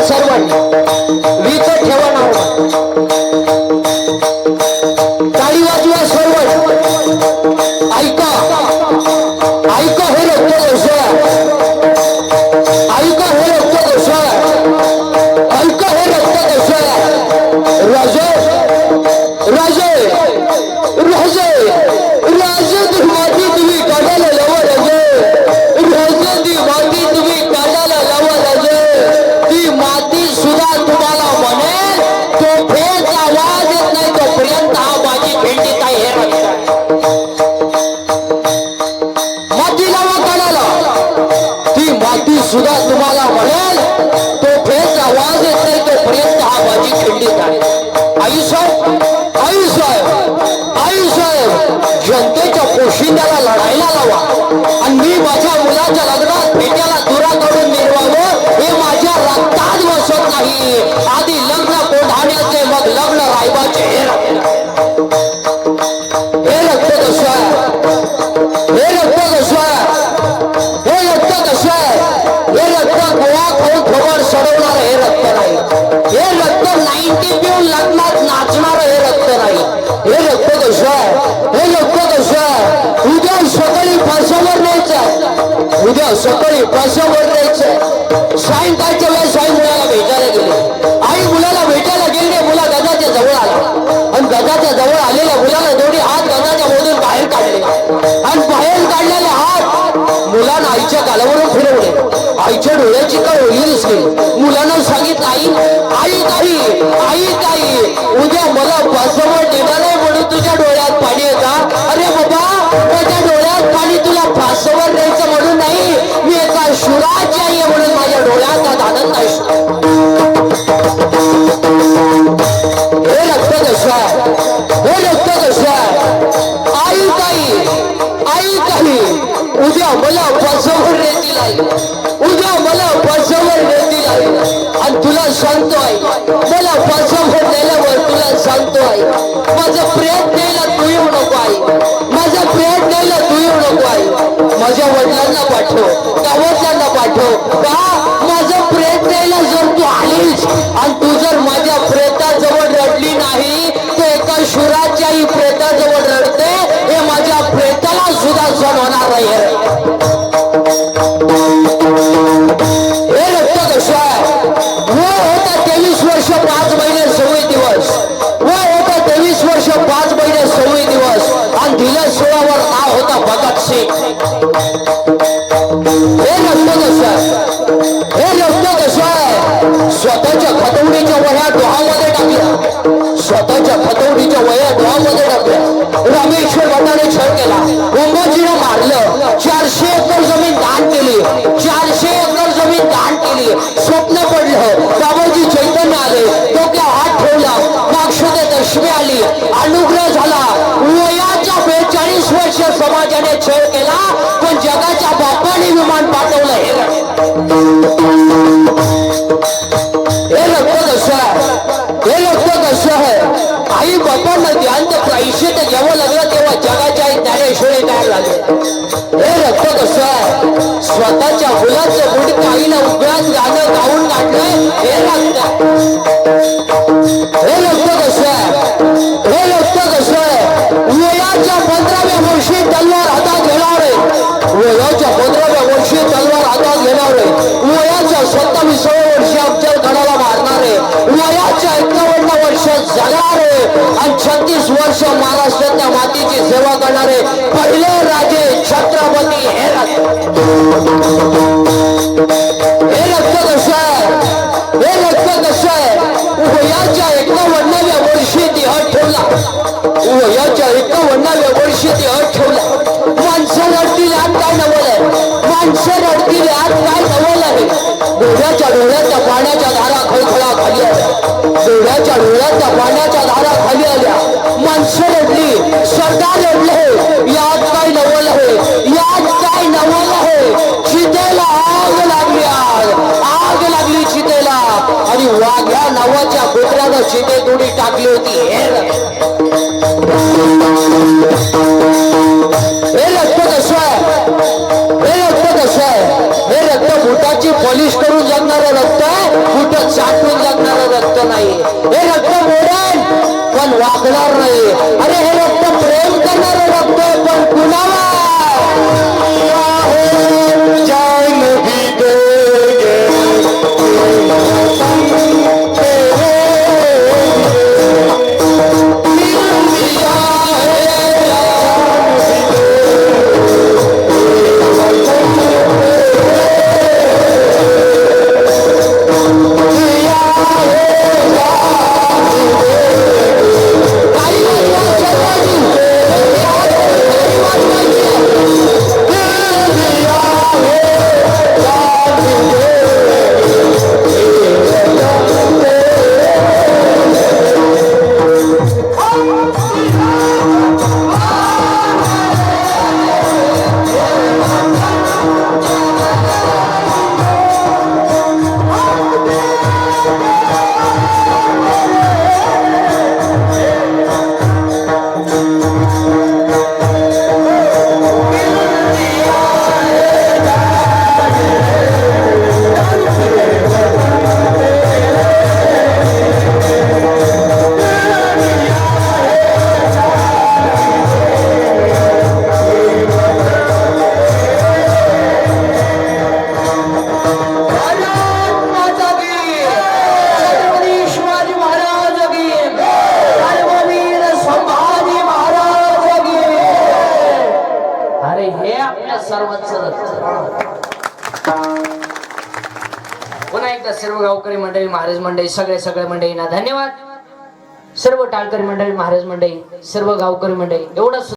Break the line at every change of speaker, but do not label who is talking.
वाजवा सर्वांनी जनतेच्या लढायला लावा. आणि मी माझ्या मुलाच्या लग्नात भेट्याला दुराकडून निर्वावं हे माझ्या रक्तात बसत नाही. आधी लग्न कोढाण्याचे मग लग्न रायबाचे. गजाच्या जवळ आलेल्या मुलाला दोन्ही हात गजाच्या मधून बाहेर काढले. आणि बाहेर काढलेले हात मुलानं आईच्या गालावरून फिरवले. आईच्या डोळ्याची काय ओळी दिसली. मुलानं सांगितलं आई आई काही आई काही उद्या मला बसवर देणार नाही म्हणून तुझ्या आई उद्या मला उपासावर नेतील आहे उद्या मला उपासावर नेतील आहे आणि तुला सांगतो आहे मला उपासावर नेल्यावर तुला सांगतो आहे माझा प्रेम द्यायला तू येऊ नको आहे माझा प्रेम द्यायला तू येऊ नको आहे माझ्या वडिलांना पाठव गावातल्यांना पाठव. का? माझा प्रेम द्यायला जर तू आलीस आणि तू जर माझ्या प्रेताजवळ रडली नाही तर एका शुराच्याही प्रेताजवळ स्वतःच्या खतवडीच्या वया डोहामध्ये टाकल्या. स्वतःच्या खतवडीच्या वया डोहामध्ये टाकल्या. रामेश्वर भटाने छळ केला. ओंबाजीनं मारलं. चारशे एकर जमीन दान केली. चारशे एकर जमीन दान केली. स्वप्न पडलं. बाबाजी चैतन्य आले. डोक्या हात ठेवला. माक्षते दशमी आली. अनुग्रह झाला. वयाच्या बेचाळीस वर्ष समाजाने छळ केला. पण जगाच्या बापाने विमान पाठवलं. हे हे रक्त कसं आहे? हे रक्त कसं आहे? आई बापांना ध्यान तर पैसे तर घ्यावं लागलं तेव्हा जगाच्या आई ज्ञानेश्वरी तयार लागले हे रक्त कसं आहे? स्वतःच्या मुलाचं बुडकं आईला उभ्यात गाणं गाऊन काढलंय हे लागतं. वर्ष महाराष्ट्राच्या मातीची सेवा करणारे पहिले राजे छत्रपती हे हे कसं आहे? हे लक्ष कसं आहे? वयाच्या एकावन्नाव्या वर्षी देह ठेवला. वयाच्या एकावन्नाव्या वर्षी देह ठेवला. माणसं रडतील आत काय नवल आहे? माणसं रडतील आत काय नवल आहे? डोळ्याच्या डोळ्याच्या पाण्याच्या धारा खळखळा खाली आहे. डोळ्याच्या डोळ्याच्या पाण्याच्या धारा माणसं रडली सरदार लढले यात काय नवल आहे. यात काय नवल आहे. चितेला आग लागली आग आग लागली चितेला. आणि वाघ्या नावाच्या कुत्र्यानं चिते थोडी टाकली होती. हे रक्त कसं आहे? हे रक्त कसं आहे? हे रक्त बुटाची पॉलिश करून जगणारं रक्त आहे बुट चाटून जगणारं रक्त नाही. हे रक्त
वागणार नाही. अरे हे रक्त प्रेम हे आपल्या सर्वांचं रक्त. पुन्हा एकदा सर्व गावकरी मंडळी महाराज मंडळी सगळे सगळे मंडळींना धन्यवाद सर्व टाळकरी मंडळी महाराज मंडळी सर्व गावकरी मंडळी एवढं